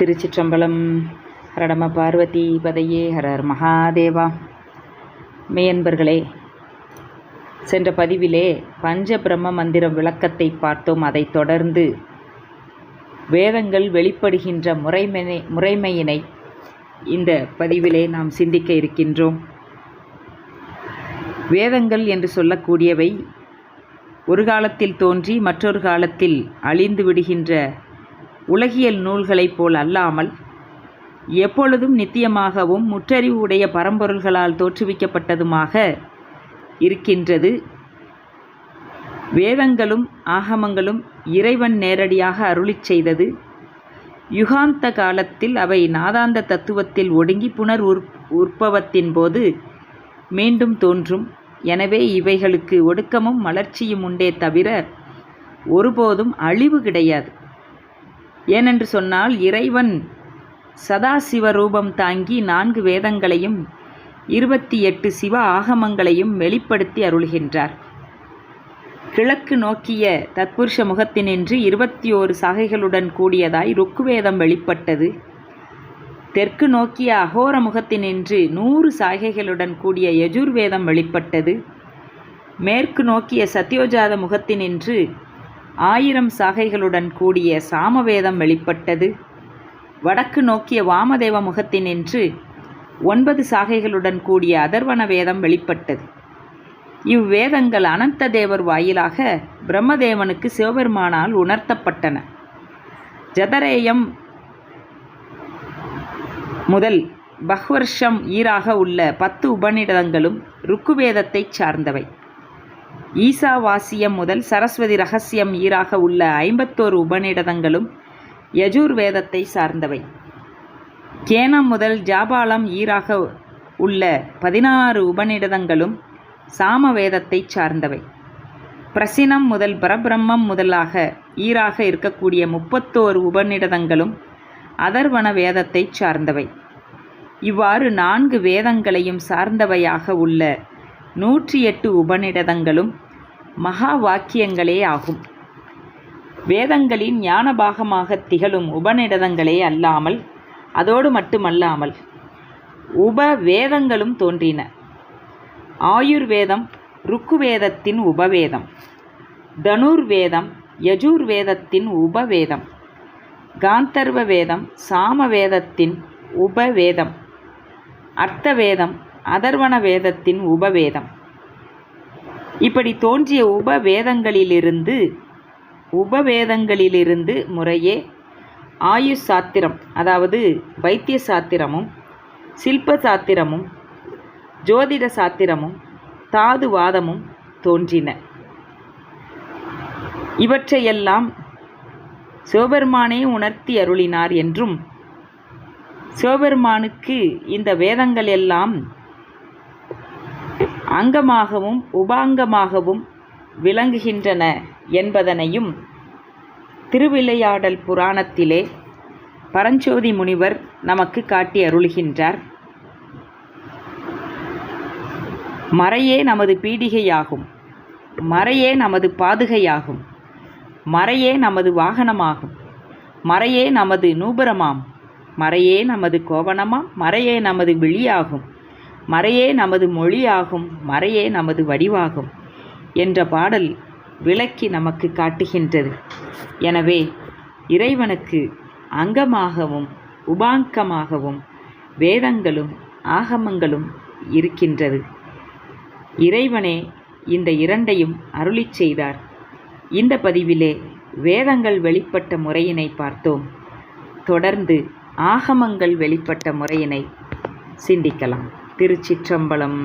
திருச்சிற்றம்பலம் ஹரடம பார்வதி பதையே ஹரர் மகாதேவா. மேயன்பர்களே சென்ற பதிவிலே பஞ்ச பிரம்ம மந்திர விளக்கத்தை பார்த்தோம். அதைத் தொடர்ந்து வேதங்கள் வெளிப்படுகின்ற முறைமையை முறைமையினை இந்த பதிவிலே நாம் சிந்திக்க இருக்கின்றோம். வேதங்கள் என்று சொல்லக்கூடியவை ஒரு காலத்தில் தோன்றி மற்றொரு காலத்தில் அழிந்து விடுகின்ற உலகியல் நூல்களைப் போல் அல்லாமல் எப்பொழுதும் நித்தியமாகவும் முற்றறிவு உடைய பரம்பொருள்களால் தோற்றுவிக்கப்பட்டதுமாக இருக்கின்றது. வேதங்களும் ஆகமங்களும் இறைவன் நேரடியாக அருளிச் செய்தது. யுகாந்த காலத்தில் அவை நாதாந்த தத்துவத்தில் ஒடுங்கி புனர் உற் உற்பவத்தின் போது மீண்டும் தோன்றும். எனவே இவைகளுக்கு ஒடுக்கமும் மலர்ச்சியும் உண்டே தவிர ஒருபோதும் அழிவு கிடையாது. ஏனென்று சொன்னால் இறைவன் சதாசிவ ரூபம் தாங்கி நான்கு வேதங்களையும் இருபத்தி எட்டு சிவ ஆகமங்களையும் வெளிப்படுத்தி அருள்கின்றார். கிழக்கு நோக்கிய தத்புருஷ முகத்தினின்று இருபத்தி ஓரு சாகைகளுடன் கூடியதாய் ருக்குவேதம் வெளிப்பட்டது. தெற்கு நோக்கிய அகோர முகத்தினின்று நூறு சாகைகளுடன் கூடிய யஜுர்வேதம் வெளிப்பட்டது. மேற்கு நோக்கிய சத்யோஜாத முகத்தினின்று ஆயிரம் சாகைகளுடன் கூடிய சாமவேதம் வெளிப்பட்டது. வடக்கு நோக்கிய வாமதேவ முகத்தினின்று ஒன்பது சாகைகளுடன் கூடிய அதர்வன வேதம் வெளிப்பட்டது. இவ்வேதங்கள் அனந்த தேவர் வாயிலாக பிரம்மதேவனுக்கு சிவபெருமானால் உணர்த்தப்பட்டன. ஜதரேயம் முதல் பஹ்வர்ஷம் ஈராக உள்ள பத்து உபநிடதங்களும் ருக்குவேதத்தைச் சார்ந்தவை. ஈசாவாசியம் முதல் சரஸ்வதி ரகசியம் ஈராக உள்ள ஐம்பத்தோரு உபநிடதங்களும் யஜூர் வேதத்தை சார்ந்தவை. கேனம் முதல் ஜாபாலம் ஈராக உள்ள பதினாறு உபநிடதங்களும் சாமவேதத்தைச் சார்ந்தவை. பிரசினம் முதல் பரபிரம்மம் முதலாக ஈராக இருக்கக்கூடிய முப்பத்தோரு உபநிடதங்களும் அதர்வன வேதத்தைச் சார்ந்தவை. இவ்வாறு நான்கு வேதங்களையும் சார்ந்தவையாக உள்ள நூற்றி எட்டு உபநிடதங்களும் மகா வாக்கியங்களே ஆகும். வேதங்களின் ஞானபாகமாக திகழும் உபநிடதங்களே அல்லாமல் அதோடு மட்டுமல்லாமல் உப வேதங்களும் தோன்றின. ஆயுர்வேதம் ருக்குவேதத்தின் உபவேதம் தனுர்வேதம் யஜுர்வேதத்தின் உபவேதம் காந்தர்வ வேதம் சாமவேதத்தின் உபவேதம் அர்த்தவேதம் அதர்வன வேதத்தின் உபவேதம். இப்படி தோன்றிய உபவேதங்களிலிருந்து உபவேதங்களிலிருந்து முறையே ஆயுஷ் சாத்திரம் அதாவது வைத்திய சாத்திரமும் சில்ப சாத்திரமும் ஜோதிட சாத்திரமும் தாதுவாதமும் தோன்றின. இவற்றையெல்லாம் சிவபெருமானே உணர்த்தி அருளினார் என்றும் சிவபெருமானுக்கு இந்த வேதங்கள் எல்லாம் அங்கமாகவும் உபாங்கமாகவும் விளங்குகின்றன என்பதனையும் திருவிளையாடல் புராணத்திலே பரஞ்சோதி முனிவர் நமக்கு காட்டி அருள்கின்றார். மறையே நமது பீடிகையாகும். மறையே நமது பாதுகையாகும். மறையே நமது வாகனமாகும். மறையே நமது நூபுரமாம். மறையே நமது கோவணமாம். மறையே நமது விழியாகும். மறையே நமது மொழியாகும் மறையே நமது வடிவாகும் என்ற பாடல் விளக்கி நமக்கு காட்டுகின்றது. எனவே இறைவனுக்கு அங்கமாகவும் உபாங்கமாகவும் வேதங்களும் ஆகமங்களும் இருக்கின்றது. இறைவனே இந்த இரண்டையும் அருளிச் செய்தார். இந்த பதிவிலே வேதங்கள் வெளிப்பட்ட முறையினை பார்த்தோம். தொடர்ந்து ஆகமங்கள் வெளிப்பட்ட முறையினை சிந்திக்கலாம். திருச்சிற்றம்பலம்.